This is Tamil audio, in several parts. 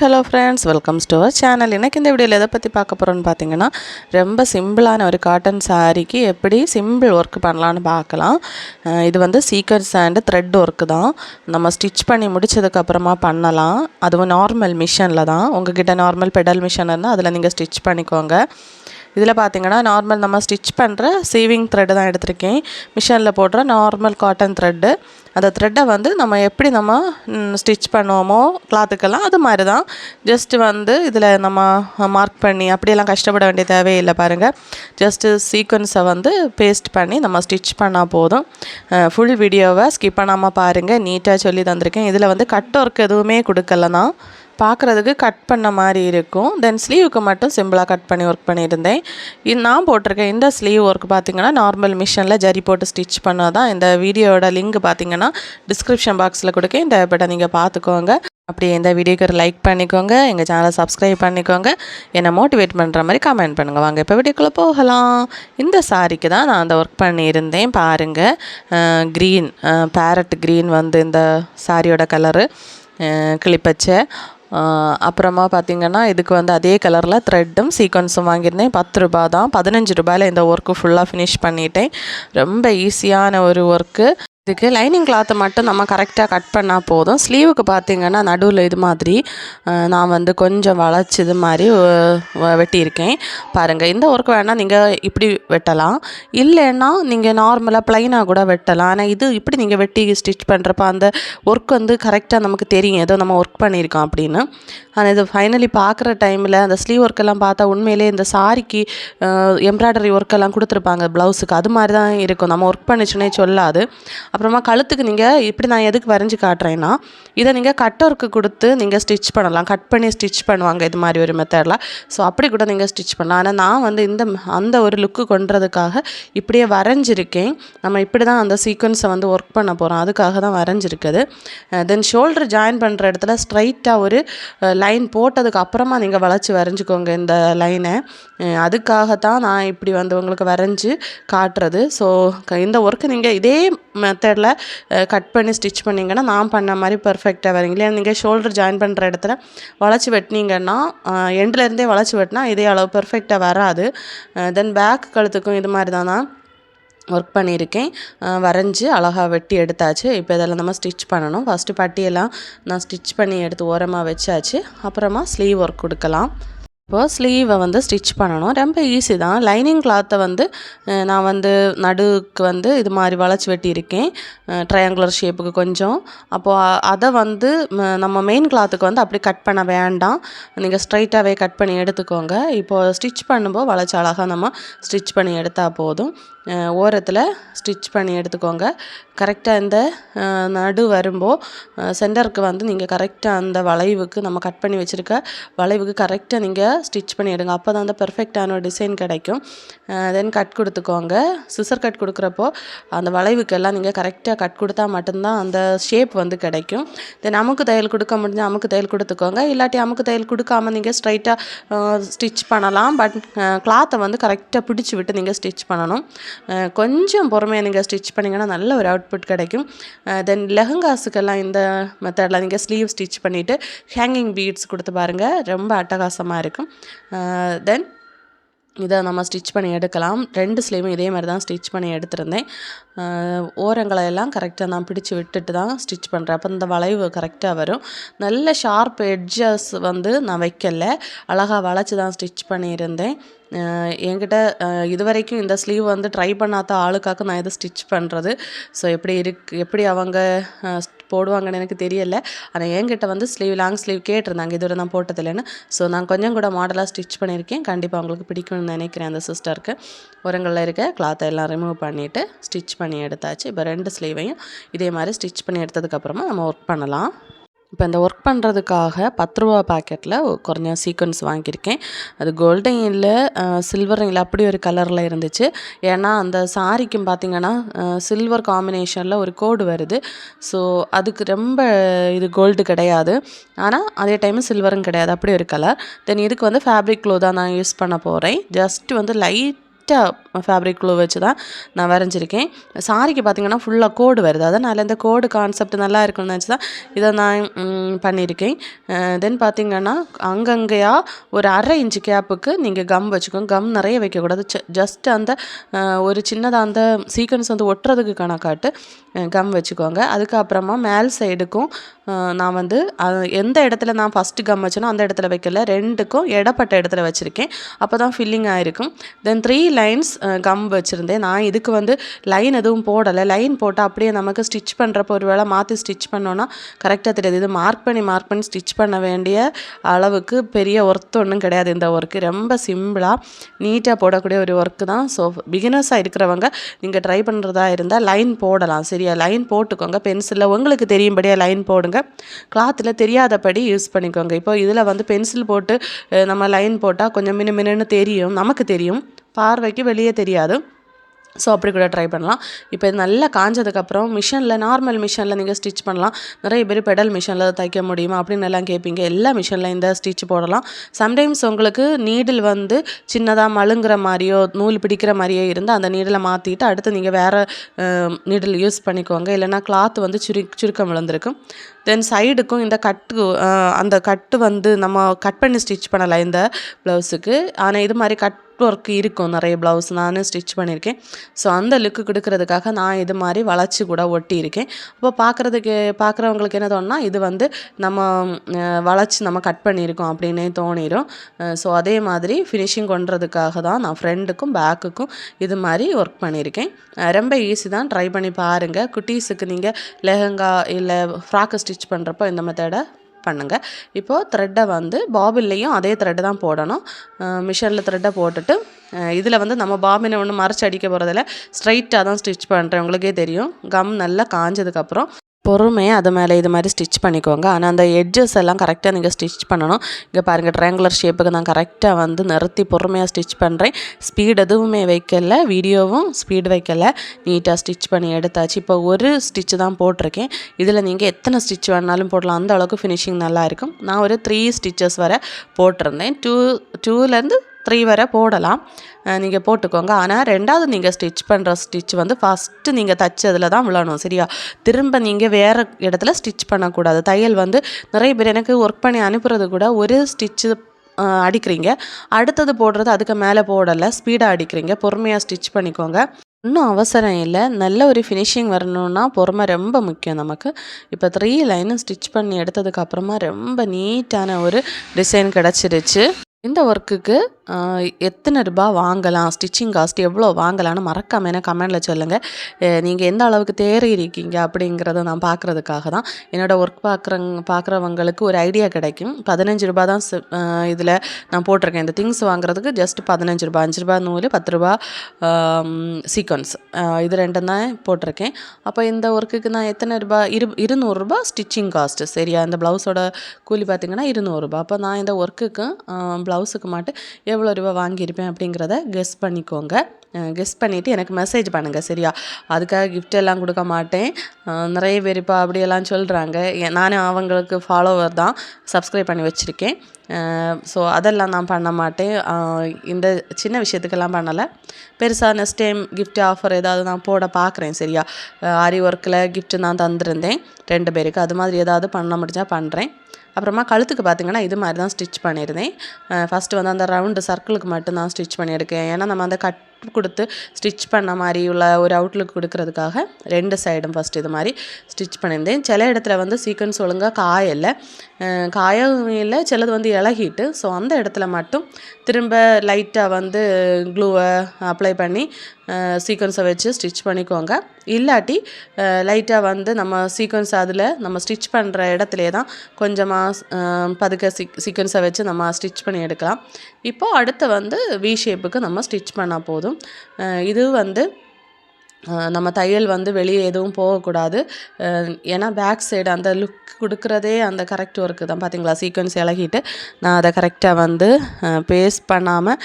Hello friends welcomes to our channel எனக்கு இந்த வீடியோவில் எதை பற்றி பார்க்க போகிறோன்னு பார்த்தீங்கன்னா ரொம்ப சிம்பிளான ஒரு காட்டன் சாரீக்கு எப்படி சிம்பிள் ஒர்க் பண்ணலான்னு பார்க்கலாம். இது வந்து சீக்கர்ஸ் அண்டு த்ரெட் ஒர்க்கு தான். நம்ம ஸ்டிச் பண்ணி முடிச்சதுக்கப்புறமா பண்ணலாம். அதுவும் நார்மல் மிஷினில் தான். உங்ககிட்ட நார்மல் பெடல் மிஷின் இருந்தால் அதில் நீங்கள் ஸ்டிச் பண்ணிக்கோங்க. இதில் பார்த்தீங்கன்னா நார்மல் நம்ம ஸ்டிச் பண்ணுற சீவிங் த்ரெட்டு தான் எடுத்திருக்கேன். மிஷினில் போடுற நார்மல் காட்டன் த்ரெட்டு அந்த த்ரெட்டை வந்து நம்ம எப்படி நம்ம ஸ்டிச் பண்ணுவோமோ கிளாத்துக்கெல்லாம் அது மாதிரி தான். ஜஸ்ட்டு வந்து இதில் நம்ம மார்க் பண்ணி அப்படியெல்லாம் கஷ்டப்பட வேண்டிய தேவையில்லை பாருங்கள் ஜஸ்ட்டு சீக்வன்ஸை வந்து பேஸ்ட் பண்ணி நம்ம ஸ்டிச் பண்ணால் போதும். ஃபுல் வீடியோவை ஸ்கிப் பண்ணாமல் பாருங்கள் நீட்டாக சொல்லி தந்திருக்கேன். இதில் வந்து கட் ஒர்க் எதுவுமே கொடுக்கல தான் பார்க்குறதுக்கு கட் பண்ண மாதிரி இருக்கும். தென் ஸ்லீவுக்கு மட்டும் சிம்பிளாக கட் பண்ணி ஒர்க் பண்ணியிருந்தேன். இது நான் போட்டிருக்கேன் இந்த ஸ்லீவ் ஒர்க் பார்த்தீங்கன்னா நார்மல் மிஷினில் ஜரி போட்டு ஸ்டிச் பண்ணால் தான் இந்த வீடியோட லிங்க் பார்த்தீங்கன்னா டிஸ்கிரிப்ஷன் பாக்ஸில் கொடுக்க இந்த பட்டை நீங்கள் பார்த்துக்கோங்க அப்படியே இந்த வீடியோக்கு ஒரு லைக் பண்ணிக்கோங்க. எங்கள் சேனலை சப்ஸ்கிரைப் பண்ணிக்கோங்க. என்னை மோட்டிவேட் பண்ணுற மாதிரி கமெண்ட் பண்ணுங்கள் வாங்க இப்போ வீடியோக்குள்ளே போகலாம். இந்த சாரிக்கு தான் நான் அந்த ஒர்க் பண்ணியிருந்தேன். பாருங்கள் க்ரீன் பேரட் க்ரீன் வந்து இந்த சாரியோட கலரு கிளிப்பச்சை. அப்புறமா பார்த்தீங்கன்னா இதுக்கு வந்து அதே கலரில் த்ரெட்டும் சீக்வன்ஸும் வாங்கியிருந்தேன். பத்து ரூபா தான் பதினஞ்சு ரூபாயில் இந்த ஒர்க்கு ஃபுல்லாக ஃபினிஷ் பண்ணிட்டேன். ரொம்ப ஈஸியான ஒரு ஒர்க்கு இதுக்கு லைனிங் கிளாத்தை மட்டும் நம்ம கரெக்டாக கட் பண்ணால் போதும். ஸ்லீவுக்கு பார்த்திங்கன்னா நடுவில் இது மாதிரி நான் வந்து கொஞ்சம் வளைச்சி இது மாதிரி வ- வெட்டியிருக்கேன். பாருங்கள் இந்த ஒர்க் வேணால் நீங்கள் இப்படி வெட்டலாம். இல்லைன்னா நீங்கள் நார்மலாக ப்ளைனாக கூட வெட்டலாம். ஆனால் இது இப்படி நீங்கள் வெட்டி ஸ்டிச் பண்ணுறப்ப அந்த ஒர்க் வந்து கரெக்டாக நமக்கு தெரியும். ஏதோ நம்ம ஒர்க் பண்ணியிருக்கோம் அப்படின்னு. ஆனால் இது ஃபைனலி பார்க்குற டைமில் அந்த ஸ்லீவ் ஒர்க்கெல்லாம் பார்த்தா உண்மையிலே இந்த சாரிக்கு எம்ப்ராய்டரி ஒர்க்கெல்லாம் கொடுத்துருப்பாங்க ப்ளவுஸுக்கு அது மாதிரி தான் இருக்கும். நம்ம ஒர்க் பண்ணிச்சுனே சொல்லாது. அப்புறமா கழுத்துக்கு நீங்கள் இப்படி நான் எதுக்கு வரைஞ்சி காட்டுறேன்னா இதை நீங்கள் கட் ஒர்க்கு கொடுத்து நீங்கள் ஸ்டிச் பண்ணலாம். கட் பண்ணி ஸ்டிச் பண்ணுவாங்க இது மாதிரி ஒரு மெத்தடில் ஸோ அப்படி கூட நீங்கள் ஸ்டிச் பண்ணலாம். ஆனால் நான் வந்து இந்த அந்த ஒரு லுக்கு கொண்டுறதுக்காக இப்படியே வரைஞ்சிருக்கேன். நம்ம இப்படி தான் அந்த சீக்வன்ஸை வந்து ஒர்க் பண்ண போகிறோம் அதுக்காக தான் வரைஞ்சிருக்குது. தென் ஷோல்டர் ஜாயின் பண்ணுற இடத்துல ஸ்ட்ரைட்டாக ஒரு லைன் போட்டதுக்கு அப்புறமா நீங்கள் வளைச்சி வரைஞ்சிக்கோங்க இந்த லைனை அதுக்காக தான் நான் இப்படி வந்து உங்களுக்கு வரைஞ்சி காட்டுறது. ஸோ இந்த ஒர்க்கு நீங்கள் இதே மெத்தடில் கட் பண்ணி ஸ்டிச் பண்ணிங்கன்னா நான் பண்ண மாதிரி பர்ஃபெக்ட் பர்ஃபெக்டாக வரீங்க இல்லையா நீங்கள் ஷோல்டர் ஜாயின் பண்ணுற இடத்துல வளைச்சி வெட்டினீங்கன்னா எண்ட்லேருந்தே வளைச்சி வெட்டினா இதே அளவு பர்ஃபெக்டாக வராது. தென் பேக் கழுத்துக்கும் இது மாதிரி தான் நான் ஒர்க் பண்ணியிருக்கேன் வரைஞ்சி அழகாக வெட்டி எடுத்தாச்சு. இப்போ இதெல்லாம் நம்ம ஸ்டிச் பண்ணணும். ஃபஸ்ட்டு பட்டியெல்லாம் நான் ஸ்டிச் பண்ணி எடுத்து ஓரமாக வச்சாச்சு. அப்புறமா ஸ்லீவ் ஒர்க் கொடுக்கலாம். இப்போ ஸ்லீவை வந்து ஸ்டிச் பண்ணணும். ரொம்ப ஈஸி தான். லைனிங் கிளாத்தை வந்து நான் வந்து நடுவுக்கு வந்து இது மாதிரி வளைச்சி வெட்டியிருக்கேன். ட்ரையாங்குலர் ஷேப்புக்கு கொஞ்சம். அப்போது அதை வந்து நம்ம மெயின் கிளாத்துக்கு வந்து அப்படி கட் பண்ண வேண்டாம். நீங்கள் ஸ்ட்ரைட்டாகவே கட் பண்ணி எடுத்துக்கோங்க. இப்போது ஸ்டிச் பண்ணும்போது வளைச்சி அழகாக நம்ம ஸ்டிச் பண்ணி எடுத்தால் போதும். ஓரத்தில் ஸ்டிச் பண்ணி எடுத்துக்கோங்க. கரெக்டாக இந்த நடு வரும்போது சென்டருக்கு வந்து நீங்கள் கரெக்டாக அந்த வளைவுக்கு நம்ம கட் பண்ணி வச்சுருக்க வளைவுக்கு கரெக்டாக நீங்கள் ஸ்டிச் பண்ணி எடுங்க. அப்போ தான் அந்த பெர்ஃபெக்டான ஒரு டிசைன் கிடைக்கும். தென் கட் கொடுத்துக்கோங்க. சிசர் கட் கொடுக்குறப்போ அந்த வளைவுக்கெல்லாம் நீங்கள் கரெக்டாக கட் கொடுத்தா மட்டும்தான் அந்த ஷேப் வந்து கிடைக்கும். தென் அமுக்கு தையல் கொடுக்க முடிஞ்சால் அமுக்கு தையல் கொடுத்துக்கோங்க. இல்லாட்டி அமுக்கு தையல் கொடுக்காம நீங்கள் ஸ்ட்ரைட்டாக ஸ்டிச் பண்ணலாம். பட் கிளாத்தை வந்து கரெக்டாக பிடிச்சி விட்டு நீங்கள் ஸ்டிச் பண்ணணும். கொஞ்சம் பொறுமையாக நீங்கள் ஸ்டிச் பண்ணிங்கன்னா நல்ல ஒரு அவுட்புட் கிடைக்கும். தென் லெஹங்காஸுக்கெல்லாம் இந்த மெத்தடில் நீங்கள் ஸ்லீவ் ஸ்டிச் பண்ணிவிட்டு ஹேங்கிங் பீட்ஸ் கொடுத்து பாருங்கள் ரொம்ப அட்டகாசமாக இருக்கும். தென் இதை நம்ம ஸ்டிச் பண்ணி எடுக்கலாம். ரெண்டு ஸ்லீவும் இதே மாதிரி தான் ஸ்டிச் பண்ணி எடுத்திருந்தேன். ஓரங்களை எல்லாம் கரெக்டாக நான் பிடிச்சி விட்டுட்டு தான் ஸ்டிச் பண்ணுறேன் அப்போ இந்த வளைவு கரெக்டாக வரும். நல்ல ஷார்ப் எட்ஜஸ் வந்து நான் வைக்கல. அழகாக வளைச்சி தான் ஸ்டிச் பண்ணியிருந்தேன். என்கிட்ட இது வரைக்கும் இந்த ஸ்லீவ் வந்து ட்ரை பண்ணாத ஆளுக்காக நான் இதை ஸ்டிச் பண்ணுறது ஸோ எப்படி இருக்கு எப்படி அவங்க போடுவாங்கன்னு எனக்கு தெரியல. ஆனால் என்கிட்ட வந்து ஸ்லீவ் லாங் ஸ்லீவ் கேட்டிருந்தாங்க. இதுவரை நான் போட்டதில்லைன்னு. ஸோ நான் கொஞ்சம் கூட மாடலாக ஸ்டிச் பண்ணியிருக்கேன். கண்டிப்பாக உங்களுக்கு பிடிக்கும்னு நினைக்கிறேன் அந்த சிஸ்டருக்கு உரங்களில் இருக்க கிளாத்தை எல்லாம் ரிமூவ் பண்ணிவிட்டு ஸ்டிச் பண்ணி எடுத்தாச்சு. இப்போ ரெண்டு ஸ்லீவையும் இதே மாதிரி ஸ்டிச் பண்ணி எடுத்ததுக்கப்புறமா நம்ம ஒர்க் பண்ணலாம். இப்போ இந்த ஒர்க் பண்ணுறதுக்காக பத்து ரூபா பாக்கெட்டில் குறைஞ்ச சீக்வன்ஸ் வாங்கியிருக்கேன். அது கோல்டன் இல்லை சில்வரும் இல்லை அப்படி ஒரு கலரில் இருந்துச்சு. ஏன்னா அந்த சாரிக்கும் பார்த்திங்கன்னா சில்வர் காம்பினேஷனில் ஒரு கோடு வருது. ஸோ அதுக்கு ரொம்ப இது கோல்டு கிடையாது. ஆனால் அதே டைம் சில்வரும் கிடையாது. அப்படி ஒரு கலர் தென் இதுக்கு வந்து ஃபேப்ரிக் க்ளோ தான் நான் யூஸ் பண்ண போகிறேன் ஜஸ்ட் வந்து லைட் லைட்டாக ஃபேப்ரிக் க்ளூ வச்சு தான் நான் வரைஞ்சிருக்கேன். சாரிக்கு பார்த்தீங்கன்னா ஃபுல்லாக கோடு வருது. அதனால் இந்த கோடு கான்செப்ட் நல்லா இருக்கும்னு வச்சு தான் இதை நான் பண்ணியிருக்கேன். தென் பார்த்தீங்கன்னா அங்கங்கேயா ஒரு அரை இன்ச்சு கேப்புக்கு நீங்கள் கம் வச்சுக்கோங்க. கம் நிறைய வைக்கக்கூடாது. ஜஸ்ட் அந்த ஒரு சின்னதாக அந்த சீக்வன்ஸ் வந்து ஒட்டுறதுக்கு கணக்காட்டு கம் வச்சுக்கோங்க. அதுக்கப்புறமா மேல் சைடுக்கும் நான் வந்து எந்த இடத்துல நான் ஃபஸ்ட்டு கம் வச்சேனோ அந்த இடத்துல வைக்கல. ரெண்டுக்கும் இடப்பட்ட இடத்துல வச்சுருக்கேன். அப்போ தான் ஃபில்லிங் ஆகிருக்கும் தென் த்ரீ லைன்ஸ் கம் வச்சுருந்தேன். நான் இதுக்கு வந்து லைன் எதுவும் போடலை. லைன் போட்டால் அப்படியே நமக்கு ஸ்டிச் பண்ணுறப்போ ஒரு வேளை மாற்றி ஸ்டிச் பண்ணோன்னா கரெக்டாக தெரியாது. இது மார்க் பண்ணி மார்க் பண்ணி ஸ்டிச் பண்ண வேண்டிய அளவுக்கு பெரிய ஒர்த் ஒன்றும் கிடையாது. இந்த ஒர்க்கு ரொம்ப சிம்பிளாக நீட்டாக போடக்கூடிய ஒரு ஒர்க்கு தான். ஸோ பிகினர்ஸாக இருக்கிறவங்க நீங்கள் ட்ரை பண்ணுறதா இருந்தால் லைன் போடலாம். சரியா? லைன் போட்டுக்கோங்க. பென்சிலில் உங்களுக்கு தெரியும்படியாக லைன் போடுங்க. கிளாத்தில் தெரியாதபடி யூஸ் பண்ணிக்கோங்க. இப்போ இதில் வந்து பென்சில் போட்டு நம்ம லைன் போட்டால் கொஞ்சம் மினு மினுன்னு தெரியும். நமக்கு தெரியும். பார்வைக்கு வெளியே தெரியாது. ஸோ அப்படி கூட ட்ரை பண்ணலாம். இப்போ இது நல்லா காஞ்சதுக்கப்புறம் மிஷினில் நார்மல் மிஷினில் நீங்கள் ஸ்டிச் பண்ணலாம். நிறைய பேர் பெடல் மிஷினில் தைக்க முடியுமா அப்படின்னு எல்லாம் கேட்பீங்க எல்லா மிஷினில் இந்த ஸ்டிச் போடலாம். சம்டைம்ஸ் உங்களுக்கு நீடில் வந்து சின்னதாக மழுங்குற மாதிரியோ நூல் பிடிக்கிற மாதிரியோ இருந்தால் அந்த நீடலை மாற்றிட்டு அடுத்து நீங்கள் வேறு நீடில் யூஸ் பண்ணிக்கோங்க. இல்லைன்னா கிளாத் வந்து சுரு சுருக்கம் விழுந்திருக்கும். தென் சைடுக்கும் இந்த கட்டு அந்த கட்டு வந்து நம்ம கட் பண்ணி ஸ்டிச் பண்ணலை இந்த ப்ளவுஸுக்கு ஆனால் இது மாதிரி கட் ஒர்க் இருக்கும். நிறைய ப்ளவுஸ் நான் ஸ்டிச் பண்ணியிருக்கேன் ஸோ அந்த லுக்கு கொடுக்கறதுக்காக நான் இது மாதிரி வளைச்சி கூட ஒட்டியிருக்கேன். அப்போ பார்க்குறதுக்கு பார்க்குறவங்களுக்கு என்ன தோணுன்னா இது வந்து நம்ம வளைச்சி நம்ம கட் பண்ணியிருக்கோம் அப்படின்னே தோணிடும் ஸோ அதே மாதிரி ஃபினிஷிங் கொண்டுறதுக்காக தான் நான் ஃப்ரெண்டுக்கும் பேக்குக்கும் இது மாதிரி ஒர்க் பண்ணியிருக்கேன். ரொம்ப ஈஸி தான். ட்ரை பண்ணி பாருங்கள் குட்டீஸுக்கு நீங்கள் லெஹங்கா இல்லை ஃப்ராக்கு ஸ்டிச் ஸ்டிச் பண்ணுறப்போ இந்த மெத்தடை பண்ணுங்கள் இப்போது த்ரெட்டை வந்து பாபில்லையும் அதே த்ரெட்டு தான் போடணும். மிஷினில் த்ரெட்டை போட்டுட்டு இதில் வந்து நம்ம பாபினை ஒன்று மறைச்சி அடிக்க போகிறதில்ல ஸ்ட்ரைட்டாக தான் ஸ்டிச் பண்ணுறேன் உங்களுக்கே தெரியும். கம் நல்லா காஞ்சதுக்கப்புறம் பொறுமையாக அது மேலே இது மாதிரி ஸ்டிச் பண்ணிக்கோங்க. ஆனால் அந்த எட்ஜஸ் எல்லாம் கரெக்டாக நீங்கள் ஸ்டிச் பண்ணணும். இங்கே பாருங்கள் ட்ரையாங்குலர் ஷேப்புக்கு நான் கரெக்டாக வந்து நிறுத்தி பொறுமையாக ஸ்டிச் பண்ணுறேன் ஸ்பீட் எதுவுமே வைக்கல வீடியோவும் ஸ்பீடு வைக்கல. நீட்டாக ஸ்டிச் பண்ணி எடுத்தாச்சு. இப்போ ஒரு ஸ்டிச் தான் போட்டிருக்கேன். இதில் நீங்கள் எத்தனை ஸ்டிச் வேணாலும் போடலாம். அந்த அளவுக்கு ஃபினிஷிங் நல்லா இருக்கும். நான் ஒரு த்ரீ ஸ்டிச்சஸ் வரை போட்டிருந்தேன். டூ டூலேருந்து த்ரீ வரை போடலாம். நீங்கள் போட்டுக்கோங்க. ஆனால் ரெண்டாவது நீங்கள் ஸ்டிச் பண்ணுற ஸ்டிச் வந்து ஃபஸ்ட்டு நீங்கள் தச்சதில் தான் விழணும் சரியா? திரும்ப நீங்கள் வேறு இடத்துல ஸ்டிச் பண்ணக்கூடாது. தையல் வந்து நிறைய பேர் எனக்கு ஒர்க் பண்ணி அனுப்புறது கூட ஒரு ஸ்டிச்சு அடிக்கிறீங்க. அடுத்தது போடுறது அதுக்கு மேலே போடலை ஸ்பீடாக அடிக்கிறீங்க. பொறுமையாக ஸ்டிச் பண்ணிக்கோங்க. இன்னும் அவசரம் இல்லை. நல்ல ஒரு ஃபினிஷிங் வரணும்னா பொறுமை ரொம்ப முக்கியம் நமக்கு. இப்போ த்ரீ லைனும் ஸ்டிச் பண்ணி எடுத்ததுக்கப்புறமா ரொம்ப நீட்டான ஒரு டிசைன் கிடச்சிருச்சு. இந்த ஒர்க்குக்கு எத்தனை ரூபாய் வாங்கலாம்? ஸ்டிச்சிங் காஸ்ட் எவ்வளோ வாங்கலாம்னு மறக்காம எனக்கு கமெண்டில் சொல்லுங்கள் நீங்கள் எந்த அளவுக்கு தேறி இருக்கீங்க அப்படிங்கிறத நான் பார்க்குறதுக்காக தான் என்னோடய ஒர்க் பார்க்குறங் பார்க்குறவங்களுக்கு ஒரு ஐடியா கிடைக்கும். பதினஞ்சு ரூபா தான் இதில் நான் போட்டிருக்கேன். இந்த திங்ஸ் வாங்குறதுக்கு ஜஸ்ட் பதினஞ்சு ரூபா அஞ்சு ரூபா நூல் பத்து ரூபா சீக்வன்ஸ் இது ரெண்டும் தான் போட்டிருக்கேன். அப்போ இந்த ஒர்க்குக்கு நான் எத்தனை ரூபா இரு இருநூறுபா ஸ்டிச்சிங் காஸ்ட்டு சரியா? இந்த ப்ளவுஸோட கூலி பார்த்தீங்கன்னா இருநூறுபா அப்போ நான் இந்த ஒர்க்குக்கு ப்ளவுஸுக்கு மட்டும் எவ்வளோ ரூபா வாங்கியிருப்பேன் அப்படிங்கிறத கெஸ் பண்ணிக்கோங்க. கெஸ் பண்ணிவிட்டு எனக்கு மெசேஜ் பண்ணுங்கள் சரியா? அதுக்காக கிஃப்ட் எல்லாம் கொடுக்க மாட்டேன். நிறைய பேர் இப்போ அப்படியெல்லாம் சொல்கிறாங்க நானும் அவங்களுக்கு ஃபாலோவர் தான் சப்ஸ்கிரைப் பண்ணி வச்சுருக்கேன். ஸோ அதெல்லாம் நான் பண்ண மாட்டேன். இந்த சின்ன விஷயத்துக்கெல்லாம் பண்ணலை. பெருசாக நெக்ஸ்ட் டைம் கிஃப்ட் ஆஃபர் ஏதாவது நான் போட பார்க்குறேன் சரியா? ஆரி ஒர்க்கில் கிஃப்ட் நான் தந்திருந்தேன். ரெண்டு பேருக்கு. அது மாதிரி ஏதாவது பண்ண முடிஞ்சால் பண்ணுறேன் அப்புறமா கழுத்துக்கு பார்த்தீங்கன்னா இது மாதிரி தான் ஸ்டிச் பண்ணியிருந்தேன். ஃபஸ்ட்டு வந்து அந்த ரவுண்டு சர்க்கிளுக்கு மட்டும் தான் ஸ்டிச் பண்ணியிருக்கேன். ஏன்னா நம்ம அந்த கட் கொடுத்து ஸ்டிச் பண்ண மாதிரி உள்ள ஒரு அவுட்லுக் கொடுக்கறதுக்காக ரெண்டு சைடும் ஃபஸ்ட் இது மாதிரி ஸ்டிச் பண்ணியிருந்தேன். சில இடத்துல வந்து சீக்வன்ஸ் ஒழுங்காக காயலை. அஹ் காயவும் இல்லை சிலது வந்து இலகிட்டு. ஸோ அந்த இடத்துல மட்டும் திரும்ப லைட்டாக வந்து க்ளூவை அப்ளை பண்ணி சீக்வன்ஸை வச்சு ஸ்டிச் பண்ணிக்கோங்க. இல்லாட்டி லைட்டாக வந்து நம்ம சீக்வன்ஸ் அதில் நம்ம ஸ்டிச் பண்ணுற இடத்துலே தான் கொஞ்சமாக பதுக்க சீ சீக்வன்ஸை வச்சு நம்ம ஸ்டிச் பண்ணி எடுக்கலாம். இப்போது அடுத்து வந்து வி ஷேப்புக்கு நம்ம ஸ்டிச் பண்ணால் போதும். இது வந்து நம்ம தையல் வந்து வெளியே எதுவும் போகக்கூடாது. ஏன்னா பேக் சைடு அந்த லுக் கொடுக்குறதே அந்த கரெக்ட் ஒர்க்கு தான். பார்த்தீங்களா சீக்வன்ஸ் இலகிட்டு நான் அதை கரெக்டாக வந்து பேஸ்ட் பண்ணாமல்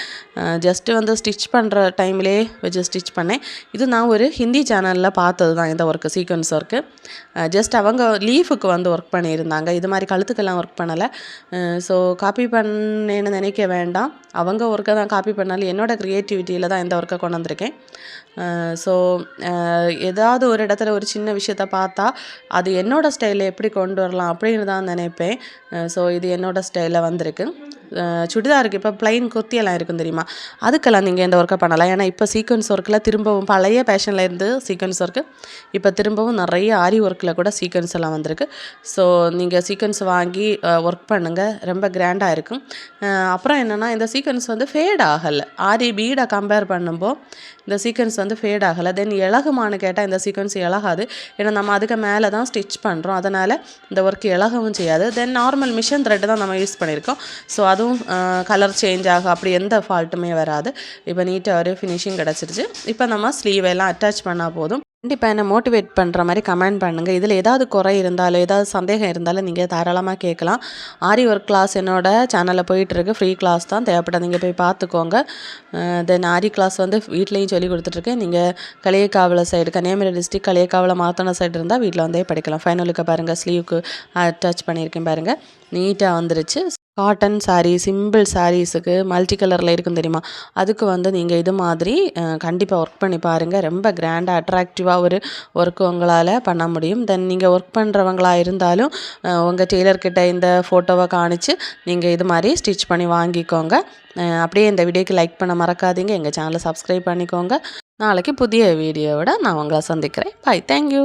ஜஸ்ட்டு வந்து ஸ்டிச் பண்ணுற டைம்லேயே வச்சு ஸ்டிச் பண்ணேன். இது நான் ஒரு ஹிந்தி சேனலில் பார்த்தது தான் இந்த ஒர்க்கு சீக்வன்ஸ் ஒர்க்கு ஜஸ்ட் அவங்க லீஃபுக்கு வந்து ஒர்க் பண்ணியிருந்தாங்க. இது மாதிரி கழுத்துக்கெல்லாம் ஒர்க் பண்ணலை. ஸோ காப்பி பண்ணேன்னு நினைக்க வேண்டாம். அவங்க ஒர்க்கை தான் காப்பி பண்ணாலும் என்னோடய க்ரியேட்டிவிட்டியில் தான் இந்த ஒர்க்கை கொண்டு வந்திருக்கேன். ஸோ ஏதாவது ஒரு இடத்துல ஒரு சின்ன விஷயத்த பார்த்தா அது என்னோடய ஸ்டைலில் எப்படி கொண்டு வரலாம் அப்படின்னு தான் நினைப்பேன் ஸோ இது என்னோடய ஸ்டைலில் வந்திருக்கு. சுடிதாருக்கு இப்போ ப்ளைன் குர்த்தியெல்லாம் இருக்கும் தெரியுமா? அதுக்கெல்லாம் நீங்கள் இந்த ஒர்க்கை பண்ணலாம்? ஏன்னா இப்போ சீக்வன்ஸ் ஒர்க்கில் திரும்பவும் பழைய பேஷனில் இருந்து சீக்வன்ஸ் ஒர்க்கு இப்போ திரும்பவும் நிறைய ஆரி ஒர்க்கில் கூட சீக்வன்ஸ் எல்லாம் வந்திருக்கு. ஸோ நீங்கள் சீக்வன்ஸ் வாங்கி ஒர்க் பண்ணுங்கள் ரொம்ப கிராண்டாக இருக்கும். அப்புறம் என்னென்னா இந்த சீக்வன்ஸ் வந்து ஃபேட் ஆகலை. ஆரி பீடை கம்பேர் பண்ணும்போது இந்த சீக்வன்ஸ் வந்து ஃபேட் ஆகலை. தென் இழகுமானு கேட்டால் இந்த சீக்வன்ஸ் இழகாது ஏன்னா நம்ம அதுக்கு மேலே தான் ஸ்டிச் பண்ணுறோம் அதனால் இந்த ஒர்க் இழகவும் செய்யாது. தென் நார்மல் மிஷின் த்ரெட்டு தான் நம்ம யூஸ் பண்ணியிருக்கோம். ஸோ அதுவும் கலர் சேஞ்ச் ஆகும் அப்படி எந்த ஃபால்ட்டுமே வராது. இப்போ நீட்டாக ஒரு ஃபினிஷிங் கிடச்சிருச்சு. இப்போ நம்ம ஸ்லீவ் எல்லாம் அட்டாச் பண்ணால் போதும். கண்டிப்பாக என்னை மோட்டிவேட் பண்ணுற மாதிரி கமெண்ட் பண்ணுங்கள் இதில் ஏதாவது குறை இருந்தாலும் ஏதாவது சந்தேகம் இருந்தாலும் நீங்கள் தாராளமாக கேட்கலாம். ஆரி ஒர்க் கிளாஸ் என்னோடய சேனலில் போயிட்டுருக்கு. ஃப்ரீ கிளாஸ் தான். தேவைப்பட்ட நீங்கள் போய் பார்த்துக்கோங்க. தென் ஆரி கிளாஸ் வந்து வீட்லேயும் சொல்லி கொடுத்துட்ருக்கேன் நீங்கள் களியக்காவலை சைடு கன்னியாகுமரி டிஸ்ட்ரிக் களியக்காவலை மாத்தன சைடு இருந்தால் வீட்டில் வந்தே படிக்கலாம். ஃபைனலுக்கு பாருங்கள் ஸ்லீவுக்கு அட்டாச் பண்ணியிருக்கேன் பாருங்கள் நீட்டாக வந்துருச்சு. காட்டன் சாரீ சிம்பிள் சாரீஸுக்கு மல்டி கலரில் இருக்கும் தெரியுமா? அதுக்கு வந்து நீங்கள் இது மாதிரி கண்டிப்பாக ஒர்க் பண்ணி பாருங்கள் ரொம்ப கிராண்டாக அட்ராக்டிவாக ஒரு ஒர்க் உங்களால் பண்ண முடியும். தென் நீங்கள் ஒர்க் பண்ணுறவங்களாக இருந்தாலும் உங்கள் டெய்லர்கிட்ட இந்த ஃபோட்டோவை காணிச்சு நீங்கள் இது மாதிரி ஸ்டிச் பண்ணி வாங்கிக்கோங்க. அப்படியே இந்த வீடியோக்கு லைக் பண்ண மறக்காதீங்க. எங்கள் சேனலை சப்ஸ்கிரைப் பண்ணிக்கோங்க. நாளைக்கு புதிய வீடியோவோட நான் உங்களை சந்திக்கிறேன். Bye thank you